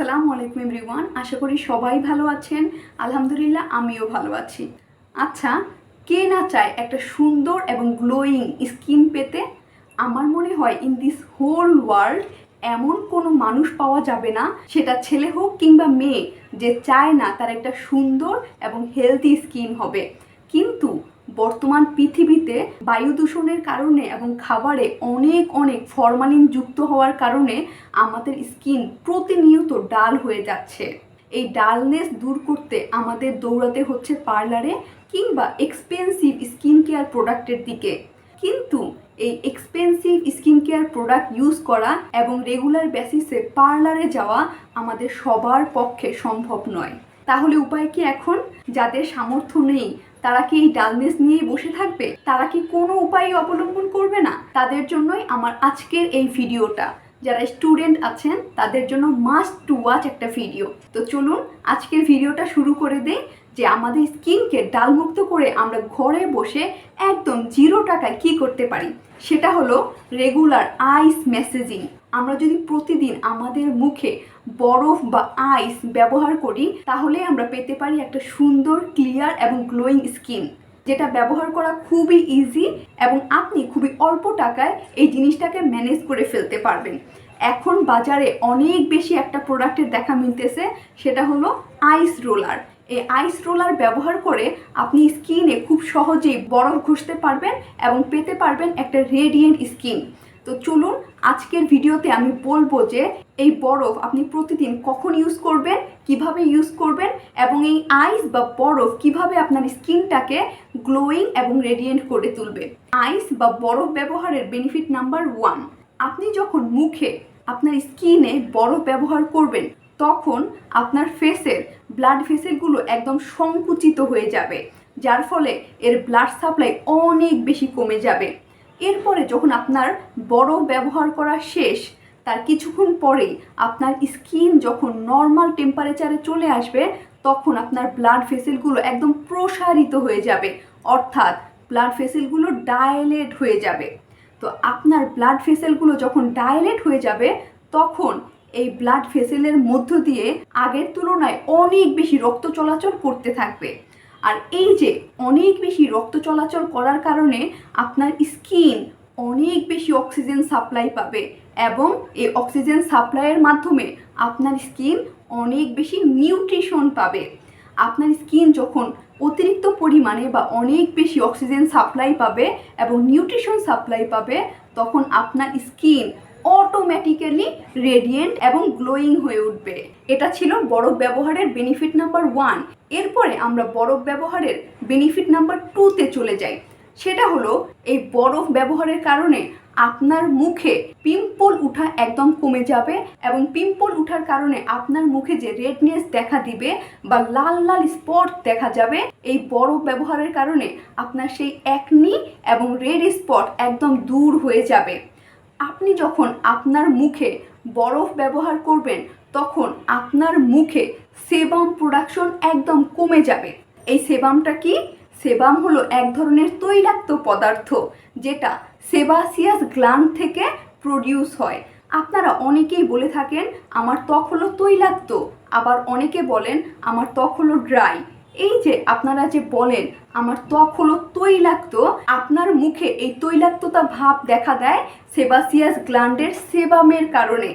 আসসালামু আলাইকুম এভরিওয়ান, আশা করি সবাই ভালো আছেন। আলহামদুলিল্লাহ, আমিও ভালো আছি। আচ্ছা কে না চায় একটা সুন্দর এবং গ্লোয়িং স্কিন পেতে? আমার মনে হয় ইন দিস হোল ওয়ার্ল্ড এমন কোনো মানুষ পাওয়া যাবে না, সেটা ছেলে হোক কিংবা মেয়ে, যে চায় না তার একটা সুন্দর এবং হেলদি স্কিন হবে। কিন্তু বর্তমান পৃথিবীতে বায়ু দূষণের কারণে এবং খাবারে অনেক অনেক ফরমালিন যুক্ত হওয়ার কারণে আমাদের স্কিন প্রতিনিয়ত ডাল হয়ে যাচ্ছে। এই ডালনেস দূর করতে আমাদের দৌড়াতে হচ্ছে পার্লারে কিংবা এক্সপেন্সিভ স্কিন কেয়ার প্রোডাক্টের দিকে। কিন্তু এই expensive skin care product use করা এবং রেগুলার বেসিসে পার্লারে যাওয়া আমাদের সবার পক্ষে সম্ভব নয়। তাহলে উপায় কি এখন? যাদের সামর্থ্য নেই তারা কি এই ডালনেস নিয়েই বসে থাকবে? তারা কি কোনো উপায় অবলম্বন করবে না? তাদের জন্যই আমার আজকের এই ভিডিওটা। যারা স্টুডেন্ট আছেন, তাদের জন্য মাস্ট টু ওয়াচ একটা ভিডিও। তো চলুন, আজকের ভিডিওটা শুরু করে দেই যে আমাদের স্কিনকে ডালমুক্ত করে আমরা ঘরে বসে একদম জিরো টাকায় কি করতে পারি? সেটা হলো রেগুলার আইস মেসেজিং আমরা যদি প্রতিদিন আমাদের মুখে বরফ বা আইস ব্যবহার করি, তাহলে আমরা পেতে পারি একটা সুন্দর ক্লিয়ার এবং গ্লোয়িং স্কিন যেটা ব্যবহার করা খুবই ইজি এবং আপনি খুবই অল্প টাকায় এই জিনিসটাকে ম্যানেজ করে ফেলতে পারবেন। এখন বাজারে অনেক বেশি একটা প্রোডাক্টের দেখা মিলতেছে, সেটা হলো আইস রোলার এই আইস রোলার ব্যবহার করে আপনি স্কিনে খুব সহজেই বরফ ঘষতে পারবেন এবং পেতে পারবেন একটা রেডিয়েন্ট স্কিন তো চলুন আজকের ভিডিওতে আমি বলব যে এই বরফ আপনি প্রতিদিন কখন ইউজ করবেন, কীভাবে ইউজ করবেন এবং এই আইস বা বরফ কীভাবে আপনার স্কিনটাকে গ্লোয়িং এবং রেডিয়েন্ট করে তুলবে। আইস বা বরফ ব্যবহারের বেনিফিট নাম্বার ওয়ান আপনি যখন মুখে আপনার স্কিনে বরফ ব্যবহার করবেন, তখন আপনার ফেসের ব্লাড ভেসেলগুলো একদম সংকুচিত হয়ে যাবে, যার ফলে এর ব্লাড সাপ্লাই অনেক বেশি কমে যাবে। এরপরে যখন আপনার বরফ ব্যবহার করা শেষ, তার কিছুক্ষণ পরেই আপনার স্কিন যখন নর্মাল টেম্পারেচারে চলে আসবে, তখন আপনার ব্লাড ভেসেলগুলো একদম প্রসারিত হয়ে যাবে। অর্থাৎ ব্লাড ভেসেলগুলো ডায়লেট হয়ে যাবে। তো আপনার ব্লাড ভেসেলগুলো যখন ডায়লেট হয়ে যাবে, তখন এই ব্লাড ভেসেলের মধ্য দিয়ে আগের তুলনায় অনেক বেশি রক্ত চলাচল করতে থাকবে। আর এই যে অনেক বেশি রক্ত চলাচল করার কারণে আপনার স্কিন অনেক বেশি অক্সিজেন সাপ্লাই পাবে এবং এই অক্সিজেন সাপ্লাইয়ের মাধ্যমে আপনার স্কিন অনেক বেশি নিউট্রিশন পাবে। আপনার স্কিন যখন অতিরিক্ত পরিমাণে বা অনেক বেশি অক্সিজেন সাপ্লাই পাবে এবং নিউট্রিশন সাপ্লাই পাবে, তখন আপনার স্কিন অটোমেটিক্যালি রেডিয়েন্ট এবং গ্লোয়িং হয়ে উঠবে। এটা ছিল বরফ ব্যবহারের বেনিফিট নাম্বার ওয়ান এরপরে আমরা বরফ ব্যবহারের বেনিফিট নাম্বার টুতে চলে যাই। সেটা হলো, এই বরফ ব্যবহারের কারণে আপনার মুখে পিম্পল উঠা একদম কমে যাবে এবং পিম্পল উঠার কারণে আপনার মুখে যে রেডনেস দেখা দিবে বা লাল লাল স্পট দেখা যাবে, এই বরফ ব্যবহারের কারণে আপনার সেই একনি এবং রেড স্পট একদম দূর হয়ে যাবে। আপনি যখন আপনার মুখে বরফ ব্যবহার করবেন, তখন আপনার মুখে সেবাম প্রোডাকশন একদম কমে যাবে। এই সেবামটা কি? সেবাম হলো এক ধরনের তৈলাক্ত পদার্থ, যেটা সেবাসিয়াস গ্ল্যান্ড থেকে প্রডিউস হয়। আপনারা অনেকেই বলে থাকেন, আমার ত্বক হলো তৈলাক্ত। আবার অনেকে বলেন, আমার ত্বক হলো ড্রাই এই যে আপনারা যে বলেন, আমার ত্বক হলো তৈলাক্ত, আপনার মুখে এই তৈলাক্ততা ভাব দেখা দেয় সেবাসিয়াস গ্ল্যান্ডের সেবামের কারণে।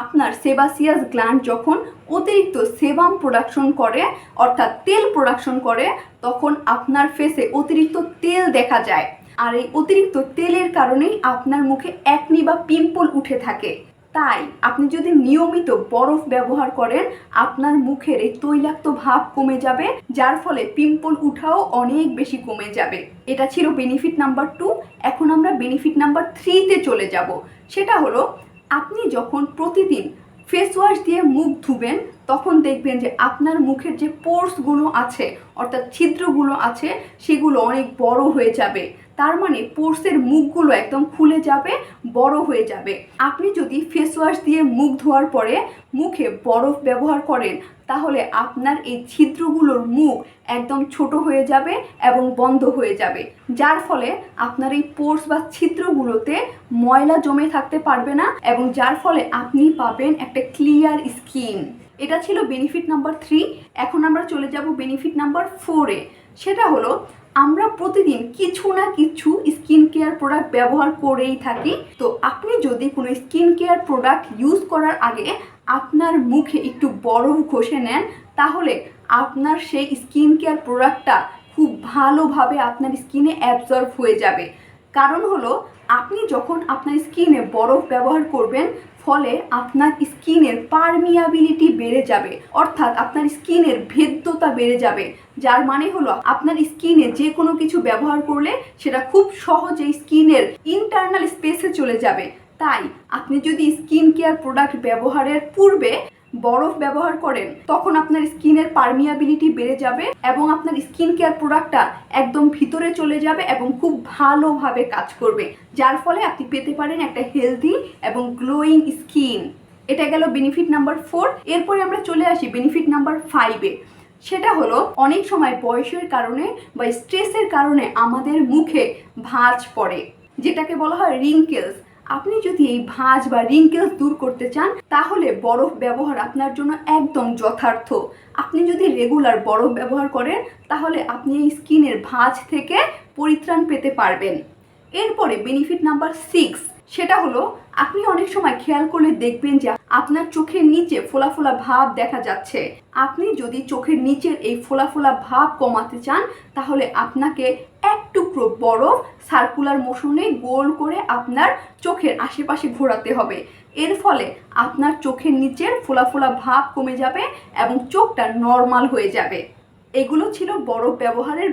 আপনার সেবাসিয়াস গ্ল্যান্ড যখন অতিরিক্ত সেবাম প্রোডাকশন করে, অর্থাৎ তেল প্রোডাকশন করে, তখন আপনার ফেসে অতিরিক্ত তেল দেখা যায়। আর এই অতিরিক্ত তেলের কারণেই আপনার মুখে একনি বা পিম্পল উঠে থাকে। তাই আপনি যদি নিয়মিত বরফ ব্যবহার করেন, আপনার মুখের এই তৈলাক্ত ভাব কমে যাবে, যার ফলে পিম্পল উঠাও অনেক বেশি কমে যাবে। এটা ছিল বেনিফিট নাম্বার টু এখন আমরা বেনিফিট নাম্বার থ্রিতে চলে যাব। সেটা হলো, আপনি যখন প্রতিদিন ফেস ওয়াশ দিয়ে মুখ ধুবেন, তখন দেখবেন যে আপনার মুখের যে পোর্সগুলো আছে, অর্থাৎ ছিদ্রগুলো আছে, সেগুলো অনেক বড় হয়ে যাবে। তার মানে পোর্সের মুখগুলো একদম খুলে যাবে, বড় হয়ে যাবে। আপনি যদি ফেস ওয়াশ দিয়ে মুখ ধোয়ার পরে মুখে বরফ ব্যবহার করেন, তাহলে আপনার এই ছিদ্রগুলোর মুখ একদম ছোট হয়ে যাবে এবং বন্ধ হয়ে যাবে। যার ফলে আপনার এই পোর্স বা ছিদ্রগুলোতে ময়লা জমে থাকতে পারবে না এবং যার ফলে আপনি পাবেন একটা ক্লিয়ার স্কিন এটা ছিল বেনিফিট নাম্বার থ্রি এখন আমরা চলে যাব বেনিফিট নাম্বার ফোরে সেটা হলো আমরা প্রতিদিন কিছু না কিছু স্কিন কেয়ার প্রোডাক্ট ব্যবহার করেই থাকি। তো আপনি যদি কোনো স্কিন কেয়ার প্রোডাক্ট ইউজ করার আগে আপনার মুখে একটু বরফ ঘষে নেন, তাহলে আপনার সেই স্কিন কেয়ার প্রোডাক্টটা খুব ভালোভাবে আপনার স্কিনে অ্যাবজর্ব হয়ে যাবে। কারণ হলো আপনি যখন আপনার স্কিনে বরফ ব্যবহার করবেন, ফলে আপনার স্কিনের পারমিয়াবিলিটি বেড়ে যাবে। অর্থাৎ আপনার স্কিনের ভেদ্যতা বেড়ে যাবে। যার মানে হলো, আপনার স্কিনে যে কোনো কিছু ব্যবহার করলে সেটা খুব সহজে স্কিনের ইন্টারনাল স্পেসে চলে যাবে। তাই আপনি যদি স্কিন কেয়ার প্রোডাক্ট ব্যবহারের পূর্বে বরফ ব্যবহার করেন, তখন আপনার স্কিনের পারমিয়াবিলিটি বেড়ে যাবে এবং আপনার স্কিন কেয়ার প্রোডাক্টটা একদম ভিতরে চলে যাবে এবং খুব ভালোভাবে কাজ করবে। যার ফলে আপনি পেতে পারেন একটা হেলদি এবং গ্লোয়িং স্কিন এটা গেল বেনিফিট নাম্বার ফোর এরপরে আমরা চলে আসি বেনিফিট নাম্বার ফাইভে সেটা হলো অনেক সময় বয়সের কারণে বা স্ট্রেসের কারণে আমাদের মুখে ভাঁজ পড়ে, যেটাকে বলা হয় রিঙ্কেলস আপনি যদি এই ভাঁজ বা রিঙ্কেলস দূর করতে চান, তাহলে বরফ ব্যবহার আপনার জন্য একদম যথার্থ। আপনি যদি রেগুলার বরফ ব্যবহার করেন, তাহলে আপনি এই স্কিনের ভাঁজ থেকে পরিত্রাণ পেতে পারবেন। এরপরে বেনিফিট নাম্বার সিক্স সেটা হলো, আপনি অনেক সময় খেয়াল করলে দেখবেন যে আপনার চোখের নিচে ফোলা ফোলা ভাব দেখা যাচ্ছে। আপনি যদি চোখের নিচের এই ফোলা ফোলা ভাব কমাতে চান, তাহলে আপনাকে এক টুকরো বরফ সার্কুলার মোশনে গোল করে আপনার চোখের আশেপাশে ঘোরাতে হবে। এর ফলে আপনার চোখের নিচের ফোলা ফোলা ভাব কমে যাবে এবং চোখটা নর্মাল হয়ে যাবে। এগুলো ছিল বরফ ব্যবহারের